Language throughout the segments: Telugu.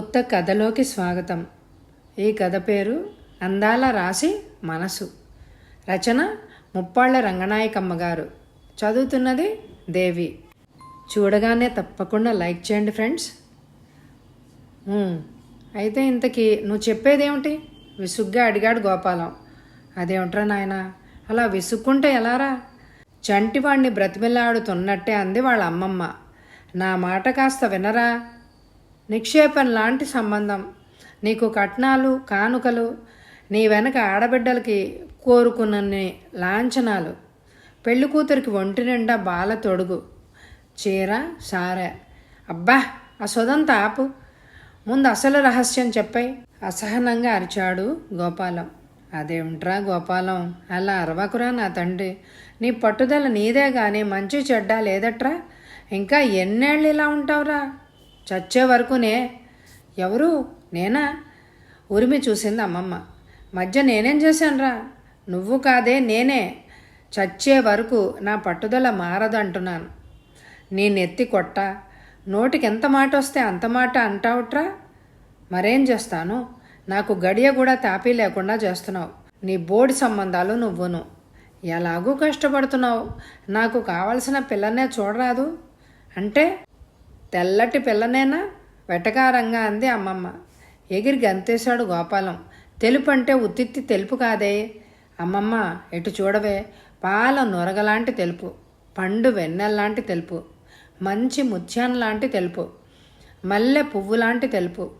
కొత్త కథలోకి స్వాగతం. ఈ కథ పేరు అందాల రాసి మనసు. రచన ముప్పాళ్ళ రంగనాయకమ్మ గారు. చదువుతున్నది దేవి. చూడగానే తప్పకుండా లైక్ చేయండి ఫ్రెండ్స్. అయితే ఇంతకీ నువ్వు చెప్పేదేమిటి? విసుగ్గా అడిగాడు గోపాలం. అదేమిట్రా నాయన? అలా విసుక్కుంటే ఎలారా? చంటివాణ్ణి బ్రతిమిలాడుతున్నట్టే అంది వాళ్ళ అమ్మమ్మ. నా మాట కాస్త వినరా? నిక్షేపం లాంటి సంబంధం. నీకు కట్నాలు కానుకలు నీ వెనక ఆడబిడ్డలకి కోరుకున్నన్ని లాంఛనాలు. పెళ్ళి కూతురికి ఒంటి నిండా బాల తొడుగు. చీర సారె. అబ్బా ఆ సొదంతా ఆపు. ముందు అసలు రహస్యం చెప్పాయి అసహనంగా అరిచాడు గోపాలం. అదేమిట్రా గోపాలం? అలా అరవకురా నా తండ్రి. నీ పట్టుదల నీదే కానీ మంచి చెడ్డ లేదట్రా? ఇంకా ఎన్నేళ్ళు ఇలా ఉంటావురా? చచ్చే వరకునే ఎవరు? నేనా? ఉరిమి చూసింది అమ్మమ్మ. మధ్య నేనేం చేశానురా? నువ్వు కాదే నేనే. చచ్చే వరకు నా పట్టుదల మారదంటున్నాను. నీ నెత్తి కొట్ట. నోటికి ఎంత మాట వస్తే అంత మాట అంటావుట్రా? మరేం చేస్తాను? నాకు గడియ కూడా తాపీ లేకుండా చేస్తున్నావు. నీ బోర్డు సంబంధాలు నువ్వును. ఎలాగూ కష్టపడుతున్నావు? నాకు కావలసిన పిల్లనే చూడరాదు. అంటే? తెల్లటి పిల్లనేనా? వెటకారంగా అంది అమ్మమ్మ. ఎగిరి గంతేశాడు గోపాలం. తెలుపు అంటే ఉత్తిత్తి తెలుపు కాదే? అమ్మమ్మ ఎటు చూడవే? పాల నొరగలాంటి తెలుపు. పండు వెన్నెల్లాంటి తెలుపు. మంచి ముత్యాన్ లాంటి తెలుపు. మల్లె పువ్వు లాంటి తెలుపు.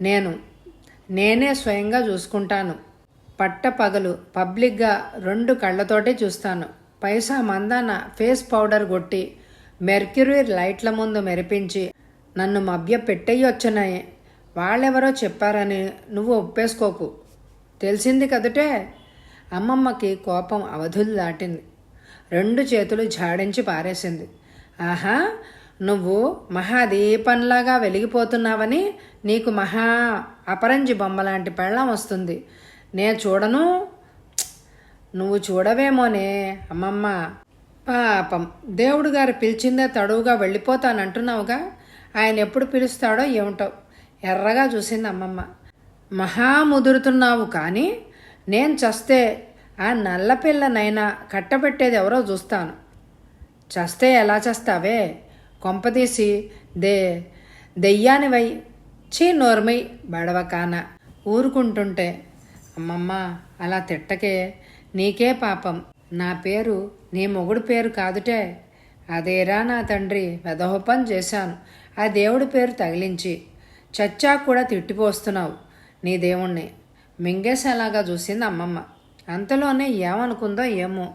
నేను నేనే స్వయంగా చూసుకుంటాను. పట్ట పగలు పబ్లిక్గా రెండు కళ్ళతోటే చూస్తాను. పైసా మందాన ఫేస్ పౌడర్ కొట్టి మెర్క్యూరీ లైట్ల ముందు మెరిపించి నన్ను మభ్య పెట్టేయొచ్చునాయి వాళ్ళెవరో చెప్పారని నువ్వు ఒప్పేసుకోకు. తెలిసింది కదటే? అమ్మమ్మకి కోపం అవధులు దాటింది. రెండు చేతులు జాడించి పారేసింది. ఆహా! నువ్వు మహాదీపంలాగా వెలిగిపోతున్నావని నీకు మహా అపరంజి బొమ్మలాంటి పెళ్ళం వస్తుంది. నే చూడను. నువ్వు చూడవేమోనే అమ్మమ్మ. పాపం. దేవుడు గారు పిలిచిందే తడువుగా వెళ్ళిపోతానంటున్నావుగా? ఆయన ఎప్పుడు పిలుస్తాడో ఏమిటో ఎర్రగా చూసింది అమ్మమ్మ. మహా ముదురుతున్నావు కానీ నేను చస్తే ఆ నల్లపిల్లనైనా కట్టబెట్టేది ఎవరో చూస్తాను. చస్తే ఎలా చేస్తావే? కొంపదీసి దే దెయ్యానివై చీ నోర్మై బడవకాన ఊరుకుంటుంటే. అమ్మమ్మ అలా తిట్టకే నీకే పాపం. నా పేరు నీ మొగుడు పేరు కాదుటే. అదేరా నా తండ్రి వెదహోపం చేశాను. ఆ దేవుడి పేరు తగిలించి. చచ్చా కూడా తిట్టిపోస్తున్నావు నీ దేవుణ్ణి. మింగేసేలాగా చూసింది అమ్మమ్మ. అంతలోనే ఏమనుకుందో ఏమో.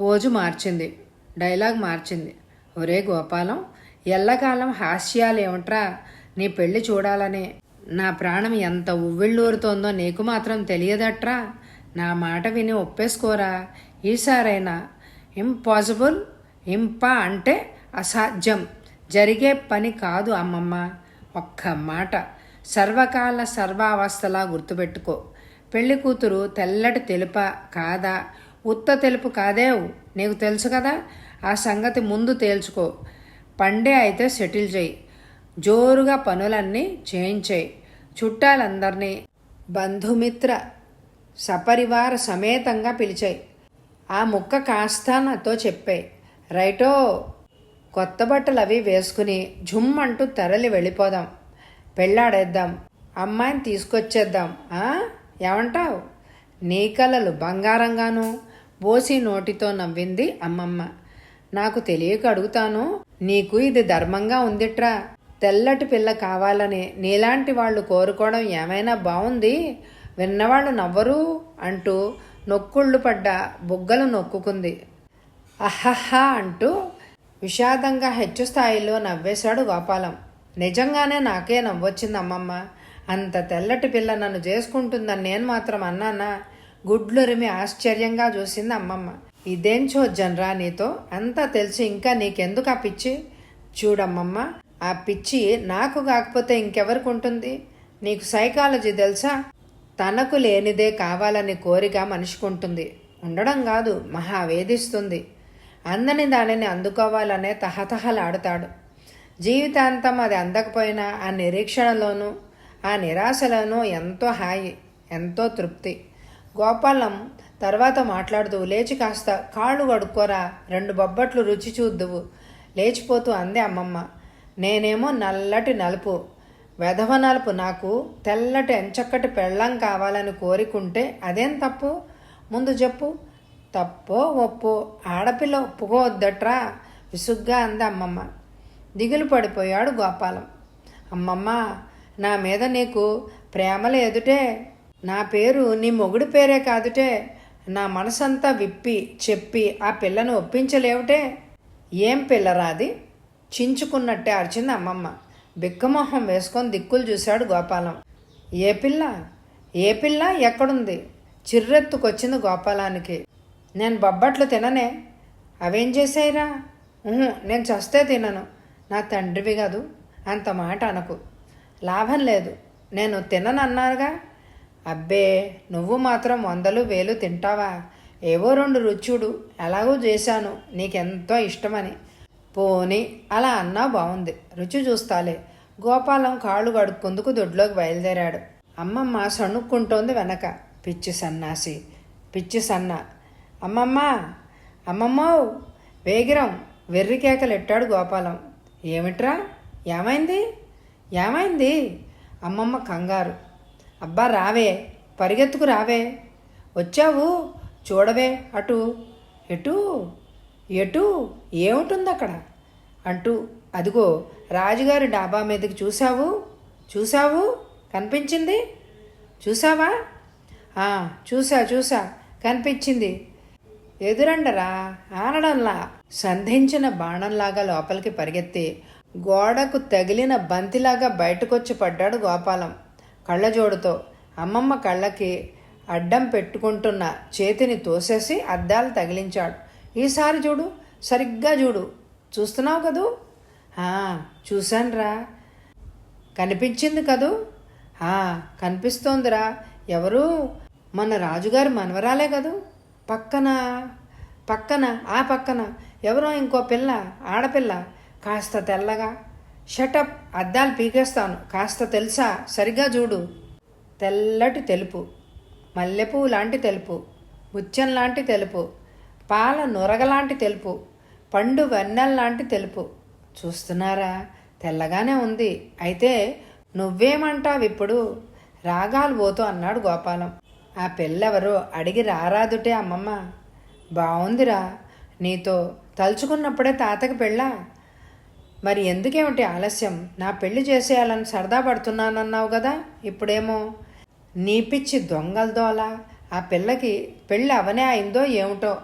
పోజు మార్చింది. డైలాగ్ మార్చింది. ఒరే గోపాలం ఎల్లకాలం హాస్యాలేమిట్రా? నీ పెళ్ళి చూడాలని. నా ప్రాణం ఎంత ఉవ్విళ్ళూరుతోందో నీకు మాత్రం తెలియదట్రా? నా మాట విని ఒప్పేసుకోరా? ఈసారైనా ఇంపాసిబుల్ ఇంపా అంటే అసాధ్యం. జరిగే పని కాదు అమ్మమ్మ. ఒక్క మాట. సర్వకాల సర్వావస్థలా గుర్తుపెట్టుకో. పెళ్ళి కూతురు తెల్లటి తెలుప కాదా? ఉత్త తెలుపు కాదేవు? నీకు తెలుసు కదా? ఆ సంగతి ముందు తేల్చుకో. పండే అయితే సెటిల్ చేయి. జోరుగా పనులన్నీ చేయించేయి. చుట్టాలందరినీ బంధుమిత్ర సపరివార సమేతంగా పిలిచాయి. ఆ ముక్క కాస్త నాతో చెప్పాయి రైటో కొత్త బట్టలు అవి వేసుకుని జుమ్ అంటూ తరలి వెళ్ళిపోదాం. పెళ్ళాడేద్దాం. అమ్మాయిని తీసుకొచ్చేద్దాం. ఏమంటావు ఏమంటావ్? నీ కలలు బంగారంగాను బోసి నోటితో నవ్వింది అమ్మమ్మ. నాకు తెలియక అడుగుతాను నీకు ఇది ధర్మంగా ఉందిట్రా. తెల్లటి పిల్ల కావాలని నీలాంటి వాళ్ళు కోరుకోవడం ఏమైనా బాగుంది విన్నవాళ్ళు నవ్వరు అంటూ నొక్కుళ్ళు పడ్డ బుగ్గలు నొక్కుకుంది. అహహా అంటూ విషాదంగా హెచ్చు స్థాయిలో నవ్వేశాడు గోపాలం. నిజంగానే నాకే నవ్వొచ్చింది అమ్మమ్మ. అంత తెల్లటి పిల్ల నన్ను చేసుకుంటుందని నేను మాత్రం అన్నానా? గుడ్లురిమి ఆశ్చర్యంగా చూసింది అమ్మమ్మ. ఇదేం చోజ్జనరా నీతో? అంతా తెలిసి ఇంకా నీకెందుకు ఆ పిచ్చి? చూడమ్మమ్మ ఆ పిచ్చి నాకు కాకపోతే ఇంకెవరికి ఉంటుంది? నీకు సైకాలజీ తెలుసా? తనకు లేనిదే కావాలని కోరిక మనిషికుంటుంది. ఉండడం కాదు మహా వేధిస్తుంది. అందని దానిని అందుకోవాలనే తహతహలాడుతాడు. జీవితాంతం అది అందకపోయినా ఆ నిరీక్షణలోనూ ఆ నిరాశలోనూ ఎంతో హాయి ఎంతో తృప్తి. గోపాలం తర్వాత మాట్లాడుతూ లేచి కాస్త కాళ్ళు కడుక్కోరా రెండు బొబ్బట్లు రుచి చూద్దువు. లేచిపోతూ అందే అమ్మమ్మ. నేనేమో నల్లటి నలుపు వెధవ నాకు తెల్లటి ఎంచక్కటి పెళ్ళం కావాలని కోరికుంటే అదేం తప్పు? ముందు చెప్పు. తప్పో ఒప్పో? ఆడపిల్ల ఒప్పుకోవద్దట్రా? విసుగ్గా అంది అమ్మమ్మ. దిగులు పడిపోయాడు గోపాలం. అమ్మమ్మ నా మీద నీకు ప్రేమ లేదుటే నా పేరు నీ మొగుడు పేరే కాదుటే. నా మనసంతా విప్పి చెప్పి ఆ పిల్లను ఒప్పించలేవుటే? ఏం పిల్లరాది చించుకున్నట్టే అరిచింది అమ్మమ్మ. బిక్కమొహం వేసుకొని దిక్కులు చూశాడు గోపాలం. ఏ పిల్ల? ఏ పిల్ల ఎక్కడుంది? చిర్రెత్తుకొచ్చింది గోపాలానికి. నేను బొబ్బట్లు తిననే. అవేం చేసాయిరా నేను చస్తే తినను. నా తండ్రివి కాదు అంత మాట అనకు. లాభం లేదు. నేను తిననన్నారుగా? అబ్బే నువ్వు మాత్రం వందలు వేలు తింటావా? ఏవో రెండు రుచుడు. ఎలాగో చేశాను. నీకెంతో ఇష్టమని. పోని అలా అన్నా బాగుంది రుచి చూస్తాలే. గోపాలం కాళ్ళు కడుక్కుందుకు దొడ్లోకి బయలుదేరాడు. అమ్మమ్మ సణుక్కుంటోంది వెనక. పిచ్చి సన్నాసి. పిచ్చి సన్న. అమ్మమ్మ! అమ్మమ్మ! వేగిరం! వెర్రి కేకలెట్టాడు గోపాలం. ఏమిట్రా? ఏమైంది? ఏమైంది? అమ్మమ్మ కంగారు. అబ్బా రావే! పరిగెత్తుకు రావే! వచ్చావు? చూడవే! అటు! ఎటు? ఎటు ఏముంటుంది అక్కడ అంటూ అదిగో రాజుగారి డాబా మీదకి చూసావు చూసావు కనిపించింది? చూసావా "ఆ, చూసా చూసా కనిపించింది. ఎదురండరా ఆనడంలా? సంధించిన బాణంలాగా లోపలికి పరిగెత్తి గోడకు తగిలిన బంతిలాగా బయటకొచ్చి పడ్డాడు గోపాలం. కళ్ళజోడుతో అమ్మమ్మ కళ్ళకి అడ్డం పెట్టుకుంటున్న చేతిని తోసేసి అద్దాలు తగిలించాడు. ఈసారి చూడు సరిగ్గా చూడు. చూస్తున్నావు కదూ? చూశానురా. కనిపించింది కదూ? "ఆ, కనిపిస్తోందిరా. ఎవరు? మన రాజుగారి మనవరాలే కదూ. పక్కన పక్కన ఆ పక్కన ఎవరో ఇంకో పిల్ల ఆడపిల్ల కాస్త తెల్లగా. షటప్ అద్దాలు పీకేస్తాను. కాస్త తెలుసా? సరిగ్గా చూడు. తెల్లటి తెలుపు. మల్లెపువ్వు లాంటి తెలుపు. ముత్యం లాంటి తెలుపు. పాల నురగలాంటి తెలుపు పండు వెన్నెల్లాంటి తెలుపు. చూస్తున్నారా? తెల్లగానే ఉంది. అయితే నువ్వేమంటావు ఇప్పుడు? రాగాలు పోతూ అన్నాడు గోపాలం. ఆ పిల్లెవరో అడిగి రారాదుటే అమ్మమ్మ. బావుందిరా. నీతో తలుచుకున్నప్పుడే తాతకి పెళ్ళా? మరి ఎందుకేమిటి ఆలస్యం? నా పెళ్ళి చేసేయాలని సరదా పడుతున్నానన్నావు కదా? ఇప్పుడేమో? నీ పిచ్చి దొంగల దోల? ఆ పిల్లకి పెళ్ళి అవనే అయిందో ఏమిటో?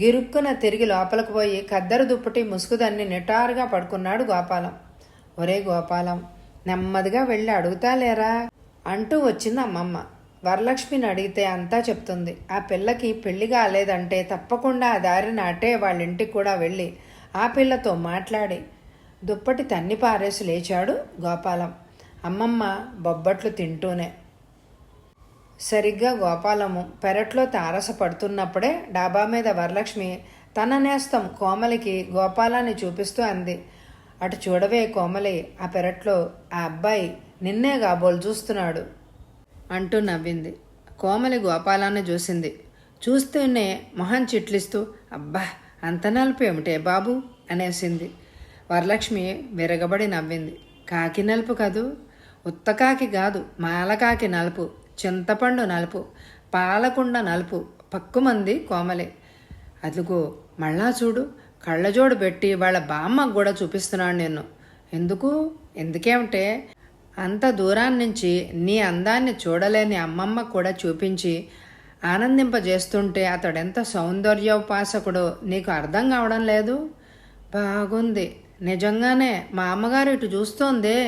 గిరుక్కున తిరిగి లోపలికి పోయి కద్దరు దుప్పటి ముసుగుదన్ని నిటారుగా పడుకున్నాడు గోపాలం. ఒరే గోపాలం నెమ్మదిగా వెళ్ళి అడుగుతా లేరా అంటూ వచ్చింది అమ్మమ్మ. వరలక్ష్మిని అడిగితే అంతా చెప్తుంది. ఆ పిల్లకి పెళ్ళి కాలేదంటే తప్పకుండా ఆ దారిన అటే వాళ్ళ ఇంటికి కూడా వెళ్ళి ఆ పిల్లతో మాట్లాడి. దుప్పటి తన్ని పారేసి లేచాడు గోపాలం. అమ్మమ్మ బొబ్బట్లు తింటూనే సరిగ్గా గోపాలము పెరట్లో తారస పడుతున్నప్పుడే డాబా మీద వరలక్ష్మి తన నేస్తం కోమలికి గోపాలాన్ని చూపిస్తూ అంది. అటు చూడవే కోమలి ఆ పెరట్లో ఆ అబ్బాయి నిన్నే కాబోలు చూస్తున్నాడు అంటూ నవ్వింది. కోమలి గోపాలాన్ని చూసింది. చూస్తూనే మొహం చిట్లిస్తూ అబ్బా అంత నలుపు ఏమిటే బాబు? అనేసింది. వరలక్ష్మి విరగబడి నవ్వింది. కాకి నలుపు కదూ? ఉత్తకాకి కాదు మాలకాకి నలుపు. చింతపండు నలుపు పాలకుండ నలుపు పక్కుమంది కోమలి. అదిగో మళ్ళా చూడు కళ్ళజోడు పెట్టి వాళ్ళ బామ్మకు కూడా చూపిస్తున్నాడు నేను ఎందుకు? ఎందుకేమంటే అంత దూరాన్నించి నీ అందాన్ని చూడలేని అమ్మమ్మ కూడా చూపించి ఆనందింపజేస్తుంటే అతడెంత సౌందర్యోపాసకుడో నీకు అర్థం కావడం లేదు? బాగుంది. నిజంగానే మా అమ్మగారు ఇటు చూస్తోందే.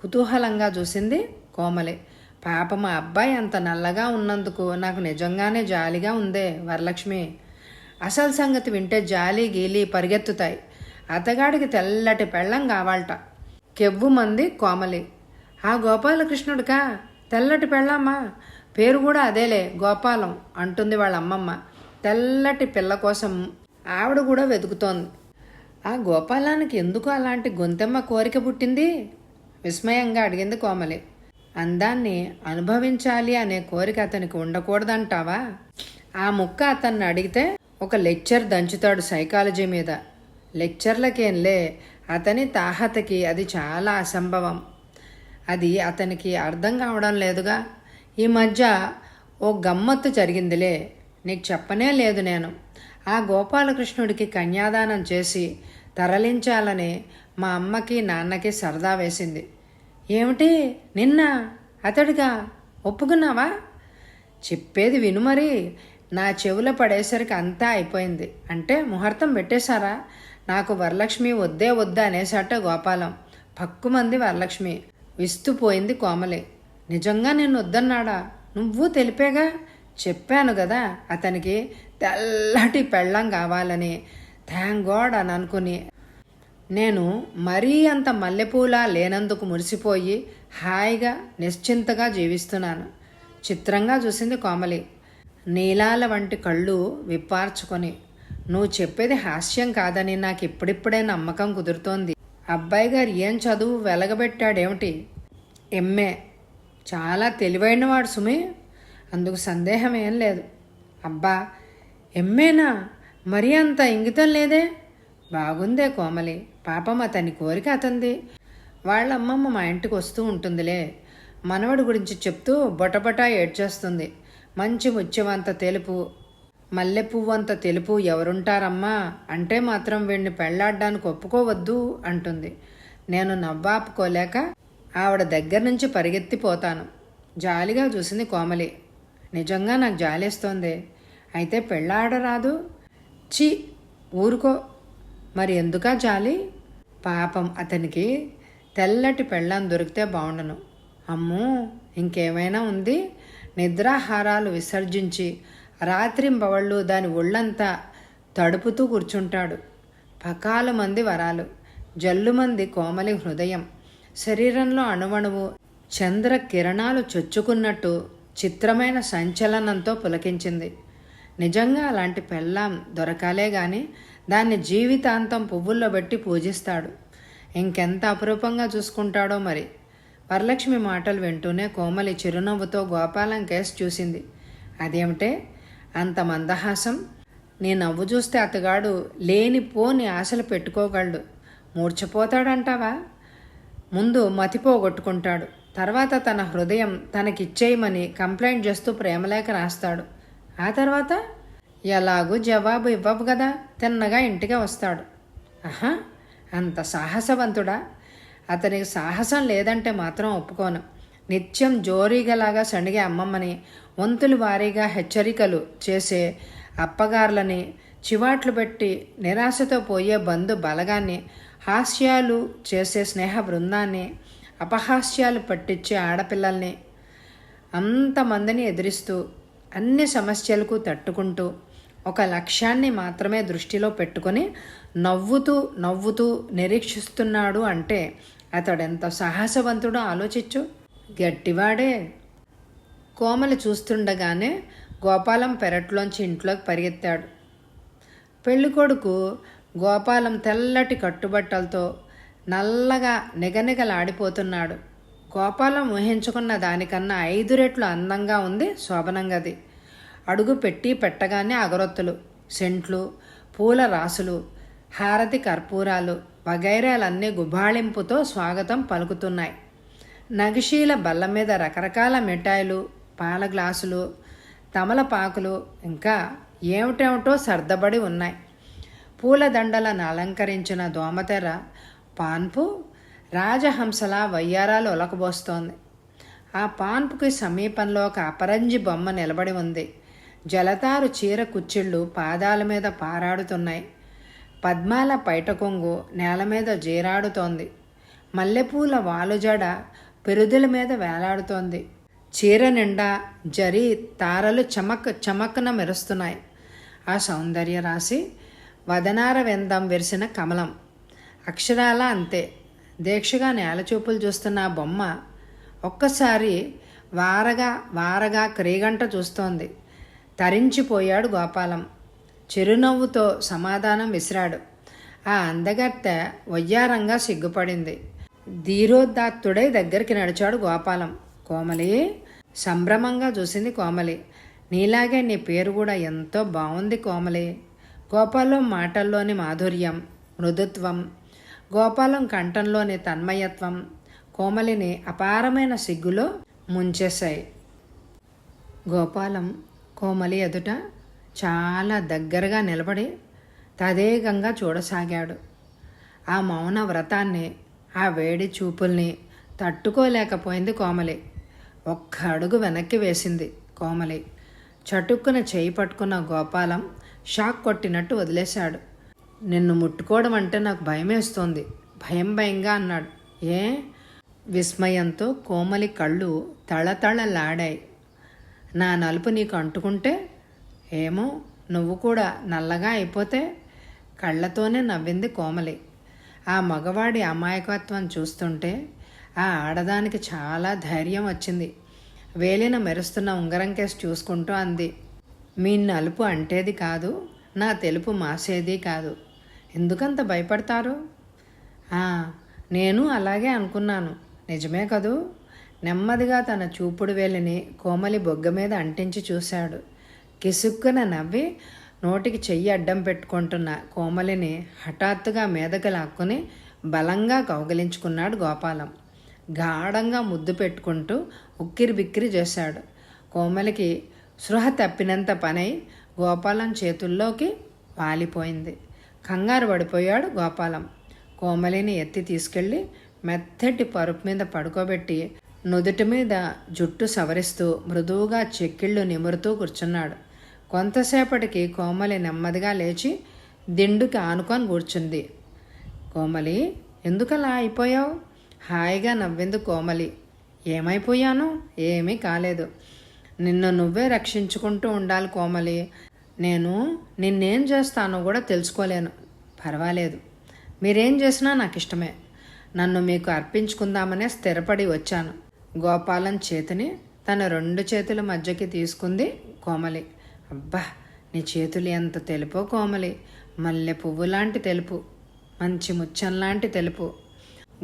కుతూహలంగా చూసింది కోమలి. పాప మా అబ్బాయి అంత నల్లగా ఉన్నందుకు నాకు నిజంగానే జాలిగా ఉందే వరలక్ష్మి. అసలు సంగతి వింటే జాలి గీలి పరిగెత్తుతాయి. అతగాడికి తెల్లటి పెళ్ళం కావాలట. కెవ్వు మంది కోమలి. ఆ గోపాలకృష్ణుడికా? తెల్లటి పెళ్ళమ్మా? పేరు కూడా అదేలే గోపాలం అంటుంది వాళ్ళ అమ్మమ్మ తెల్లటి పిల్ల కోసం ఆవిడ కూడా వెతుకుతోంది. ఆ గోపాలానికి ఎందుకు అలాంటి గొంతెమ్మ కోరిక పుట్టింది? విస్మయంగా అడిగింది కోమలి. అందాన్ని అనుభవించాలి అనే కోరిక అతనికి ఉండకూడదంటావా? ఆ ముక్క అతన్ని అడిగితే ఒక లెక్చర్ దంచుతాడు సైకాలజీ మీద. లెక్చర్లకేంలే అతని తాహతకి అది చాలా అసంభవం. అది అతనికి అర్థం కావడం లేదుగా. ఈ మధ్య ఓ గమ్మత్తు జరిగిందిలే. నీకు చెప్పనే లేదు నేను. ఆ గోపాలకృష్ణుడికి కన్యాదానం చేసి తరలించాలని మా అమ్మకి నాన్నకి సరదా వేసింది. ఏమిటి? నిన్న అతడిగా ఒప్పుకున్నావా? చెప్పేది విను మరి. నా చెవుల పడేసరికి అంతా అయిపోయింది. అంటే ముహూర్తం పెట్టేశారా? నాకు వరలక్ష్మి వద్దే వద్దా అనేసాట గోపాలం. పక్కుమంది వరలక్ష్మి. విస్తుపోయింది కోమలి. నిజంగా నేను వద్దన్నాడా? నువ్వు తెలిపేగా? చెప్పాను కదా అతనికి తెల్లటి పెళ్ళం కావాలని. థ్యాంక్ గాడ్ అని అనుకుని నేను మరీ అంత మల్లెపూలా లేనందుకు మురిసిపోయి హాయిగా నిశ్చింతగా జీవిస్తున్నాను. చిత్రంగా చూసింది కోమలి. నీలాల వంటి కళ్ళు విప్పార్చుకొని నువ్వు చెప్పేది హాస్యం కాదని నాకు ఇప్పుడిప్పుడే నమ్మకం కుదురుతోంది. అబ్బాయి గారు ఏం చదువు వెలగబెట్టాడేమిటి? ఎంఏ చాలా తెలివైనవాడు సుమి. అందుకు సందేహం ఏం లేదు. అబ్బా ఎమ్మేనా మరీ అంత ఇంగితం లేదే? బాగుందే కోమలి. పాపం అతని కోరిక అతంది. వాళ్ళ అమ్మమ్మ మా ఇంటికి వస్తూ ఉంటుందిలే. మనవడి గురించి చెప్తూ బొటబొటా ఏడ్చేస్తుంది. మంచి ముత్యమంత తెలుపు మల్లె పువ్వంత తెలుపు ఎవరుంటారమ్మా? అంటే మాత్రం వీడిని పెళ్ళాడ్డానికి ఒప్పుకోవద్దు అంటుంది. నేను నవ్వాపుకోలేక ఆవిడ దగ్గర నుంచి పరిగెత్తిపోతాను. జాలిగా చూసింది కోమలి. నిజంగా నాకు జాలేస్తోంది. అయితే పెళ్ళాడరాదు చి ఊరుకో. మరి ఎందుకా జాలి? పాపం అతనికి తెల్లటి పెళ్ళం దొరికితే బాగుండను అమ్మో ఇంకేమైనా ఉంది? నిద్రాహారాలు విసర్జించి రాత్రింబవళ్ళు దాని ఒళ్ళంతా తడుపుతూ కూర్చుంటాడు. పకాల మంది వరాలు జల్లుమంది కోమలి హృదయం. శరీరంలో అణువణువు చంద్ర కిరణాలు చొచ్చుకున్నట్టు చిత్రమైన సంచలనంతో పులకించింది. నిజంగా అలాంటి పెళ్ళాం దొరకాలే గాని దాన్ని జీవితాంతం పువ్వుల్లో పెట్టి పూజిస్తాడు. ఇంకెంత అపురూపంగా చూసుకుంటాడో మరి. వరలక్ష్మి మాటలు వింటూనే కోమలి చిరునవ్వుతో గోపాలం కేసు చూసింది. అదేమిటే? అంత మందహాసం? నీ నవ్వు చూస్తే అతగాడు లేని పోని ఆశలు పెట్టుకోగలడు. మూర్చపోతాడంటావా ముందు మతిపోగొట్టుకుంటాడు తర్వాత తన హృదయం తనకిచ్చేయమని కంప్లైంట్ చేస్తూ ప్రేమలేఖ రాస్తాడు. ఆ తర్వాత ఎలాగూ జవాబు ఇవ్వవు కదా తిన్నగా ఇంటికి వస్తాడు. ఆహా అంత సాహసవంతుడా. అతనికి సాహసం లేదంటే మాత్రం ఒప్పుకోను. నిత్యం జోరీగలాగా సణిగే అమ్మమ్మని వంతులు వారీగా హెచ్చరికలు చేసే అప్పగార్లని చివాట్లు పెట్టి నిరాశతో పోయే బంధు బలగాన్ని హాస్యాలు చేసే స్నేహ బృందాన్ని అపహాస్యాలు పట్టించే ఆడపిల్లల్ని అంతమందిని ఎదిరిస్తూ అన్ని సమస్యలకు తట్టుకుంటూ ఒక లక్ష్యాన్ని మాత్రమే దృష్టిలో పెట్టుకొని నవ్వుతూ నవ్వుతూ నిరీక్షిస్తున్నాడు అంటే అతడెంత సాహసవంతుడో ఆలోచించు. గట్టివాడే. కోమలు చూస్తుండగానే గోపాలం పెరట్లోంచి ఇంట్లోకి పరిగెత్తాడు. పెళ్ళికొడుకు గోపాలం తెల్లటి కట్టుబట్టలతో నల్లగా నిగనిగలాడిపోతున్నాడు. గోపాలం ఊహించుకున్న దానికన్నా ఐదు రెట్లు అందంగా ఉంది శోభనంగది. అడుగు పెట్టి పెట్టగానే అగరొత్తులు సెంట్లు పూల రాసులు హారతి కర్పూరాలు వగైరాలన్నీ గుబాళింపుతో స్వాగతం పలుకుతున్నాయి. నగిశీల బల్ల మీద రకరకాల మిఠాయిలు పాల గ్లాసులు తమలపాకులు ఇంకా ఏమిటేమిటో సర్దబడి ఉన్నాయి. పూలదండలను అలంకరించిన దోమతెర పాన్పు రాజహంసల వయ్యారాలు ఒలకబోస్తోంది. ఆ పాన్పుకి సమీపంలో ఒక అపరంజి బొమ్మ నిలబడి ఉంది. జలతారు చీర కుచ్చిళ్ళు పాదాల మీద పారాడుతున్నాయి. పద్మాల పైట కొంగు నేల మీద జీరాడుతోంది. మల్లెపూల వాలుజడ పెరుదుల మీద వేలాడుతోంది. చీర నిండా జరి తారలు చమక్ చమక్న మెరుస్తున్నాయి. ఆ సౌందర్య రాశి వదనార వెందం విరిసిన కమలం. అక్షరాల అంతే. దీక్షగా నేలచూపులు చూస్తున్న ఆ బొమ్మ ఒక్కసారి వారగా వారగా క్రీగంట చూస్తోంది. తరించిపోయాడు గోపాలం. చిరునవ్వుతో సమాధానం విసిరాడు. ఆ అందగత్తె వయ్యారంగా సిగ్గుపడింది. ధీరోదాత్తుడై దగ్గరికి నడిచాడు గోపాలం. కోమలి సంభ్రమంగా చూసింది కోమలి. నీలాగే నీ పేరు కూడా ఎంతో బాగుంది కోమలి. గోపాలం మాటల్లోని మాధుర్యం మృదుత్వం గోపాలం కంఠంలోని తన్మయత్వం కోమలిని అపారమైన సిగ్గులో ముంచేశాయి. గోపాలం కోమలి ఎదుట చాలా దగ్గరగా నిలబడి తదేకంగా చూడసాగాడు. ఆ మౌన వ్రతాన్ని ఆ వేడి చూపుల్ని తట్టుకోలేకపోయింది కోమలి. ఒక్క అడుగు వెనక్కి వేసింది కోమలి. చటుక్కున చేయి పట్టుకున్న గోపాలం షాక్ కొట్టినట్టు వదిలేశాడు. నిన్ను ముట్టుకోవడం అంటే నాకు భయమేస్తోంది భయం భయంగా అన్నాడు. ఏ? విస్మయంతో కోమలి కళ్ళు తళతళలాడాయి. నా నలుపు నీకు అంటుకుంటే? ఏమో నువ్వు కూడా నల్లగా అయిపోతే? కళ్ళతోనే నవ్వింది కోమలి. ఆ మగవాడి అమాయకత్వం చూస్తుంటే ఆ ఆడదానికి చాలా ధైర్యం వచ్చింది. వేలిన మెరుస్తున్న ఉంగరం కేసు చూసుకుంటూ అంది. మీ నలుపు అంటేది కాదు నా తెలుపు మాసేది కాదు. ఎందుకంత భయపడతారు? నేను అలాగే అనుకున్నాను. నిజమే కదూ? నెమ్మదిగా తన చూపుడు వేలిని కోమలి బొగ్గ మీద అంటించి చూశాడు. కిసుక్కున నవ్వి నోటికి చెయ్యి అడ్డం పెట్టుకుంటున్న కోమలిని హఠాత్తుగా మీదకి లాక్కుని బలంగా కౌగిలించుకున్నాడు గోపాలం. గాఢంగా ముద్దు పెట్టుకుంటూ ఉక్కిరి బిక్కిరి చేశాడు. కోమలికి సృహ తప్పినంత పనై గోపాలం చేతుల్లోకి వాలిపోయింది. కంగారు పడిపోయాడు గోపాలం. కోమలిని ఎత్తి తీసుకెళ్ళి మెత్తటి పరుపు మీద పడుకోబెట్టి నుదుటి మీద జుట్టు సవరిస్తూ మృదువుగా చెక్కిళ్ళు నిమురుతూ కూర్చున్నాడు. కొంతసేపటికి కోమలి నెమ్మదిగా లేచి దిండుకి ఆనుకొని కూర్చుంది. కోమలి ఎందుకలా అయిపోయావు? హాయిగా నవ్వింది కోమలి. ఏమైపోయాను ఏమీ కాలేదు. నిన్ను నువ్వే రక్షించుకుంటూ ఉండాలి కోమలి. నేను నిన్నేం చేస్తానో కూడా తెలుసుకోలేను. పర్వాలేదు. మీరేం చేసినా నాకు ఇష్టమే. నన్ను మీకు అర్పించుకుందామనే స్థిరపడి వచ్చాను. గోపాలం చేతిని తన రెండు చేతుల మధ్యకి తీసుకుంది కోమలి. అబ్బా నీ చేతులు ఎంత తెలుపో కోమలి. మల్లె పువ్వు లాంటి తెలుపు. మంచి ముచ్చం లాంటి తెలుపు.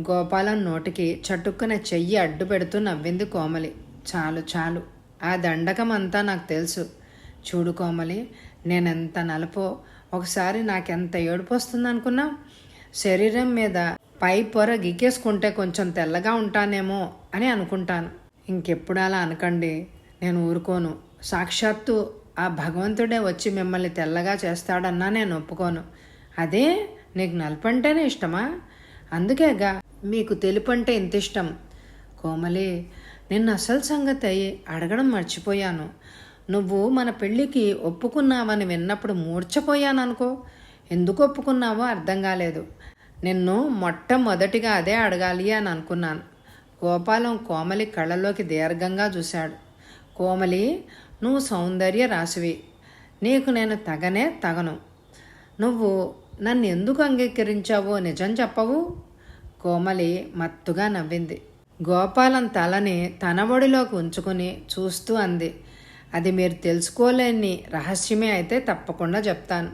గోపాలం నోటికి చటుక్కున చెయ్యి అడ్డు పెడుతూ నవ్వింది కోమలి. చాలు చాలు. ఆ దండకం అంతా నాకు తెలుసు. చూడు కోమలి నేనెంత నలుపో? ఒకసారి నాకెంత ఏడుపు వస్తుంది అనుకున్నావు శరీరం మీద పై పొర గీకేసుకుంటే కొంచెం తెల్లగా ఉంటానేమో అని అనుకుంటాను. ఇంకెప్పుడు అలా అనకండి నేను ఊరుకోను. సాక్షాత్తు ఆ భగవంతుడే వచ్చి మిమ్మల్ని తెల్లగా చేస్తాడన్నా నేను ఒప్పుకోను. అదే నీకు నలుపంటేనే ఇష్టమా? అందుకేగా మీకు తెలుపు అంటే ఇంత ఇష్టం కోమలి నిన్న అసలు సంగతి అయ్యి అడగడం మర్చిపోయాను. నువ్వు మన పెళ్ళికి ఒప్పుకున్నావని విన్నప్పుడు మూర్ఛపోయాననుకో. ఎందుకు ఒప్పుకున్నావో అర్థం కాలేదు. నిన్ను మొట్టమొదటిగా అదే అడగాలి అని అనుకున్నాను. గోపాలం కోమలి కళ్ళలోకి దీర్ఘంగా చూశాడు. కోమలి నువ్వు సౌందర్య రాశివి. నీకు నేను తగనే తగను. నువ్వు నన్ను ఎందుకు అంగీకరించావో నిజం చెప్పవు? కోమలి మత్తుగా నవ్వింది. గోపాలం తలని తన ఒడిలోకి ఉంచుకుని చూస్తూ అంది. అది మీరు తెలుసుకోలేని రహస్యమే అయితే తప్పకుండా చెప్తాను.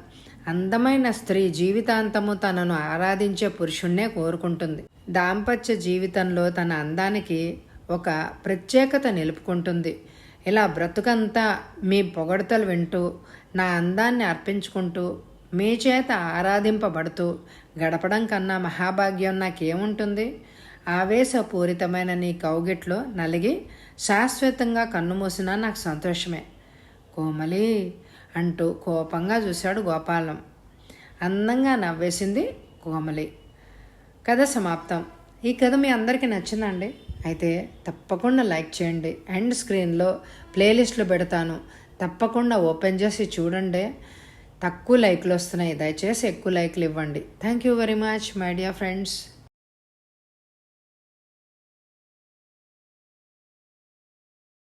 అందమైన స్త్రీ జీవితాంతము తనను ఆరాధించే పురుషుణ్ణే కోరుకుంటుంది. దాంపత్య జీవితంలో తన అందానికి ఒక ప్రత్యేకత నిలుపుకుంటుంది. ఇలా బ్రతుకంతా మీ పొగడతలు వింటూ నా అందాన్ని అర్పించుకుంటూ మీ చేత ఆరాధింపబడుతూ గడపడం కన్నా మహాభాగ్యం నాకేముంటుంది? ఆవేశపూరితమైన నీ కౌగిట్లో నలిగి శాశ్వతంగా కన్నుమూసినా నాకు సంతోషమే. కోమలి అంటూ కోపంగా చూశాడు గోపాలం. అందంగా నవ్వేసింది కోమలి. కథ సమాప్తం. ఈ కథ మీ అందరికీ నచ్చిందండి? అయితే తప్పకుండా లైక్ చేయండి. అండ్ స్క్రీన్లో ప్లేలిస్ట్లో పెడతాను. తప్పకుండా ఓపెన్ చేసి చూడండి. తక్కువ లైక్లు వస్తున్నాయి. దయచేసి ఎక్కువ లైక్లు ఇవ్వండి. Thank you very much my dear friends.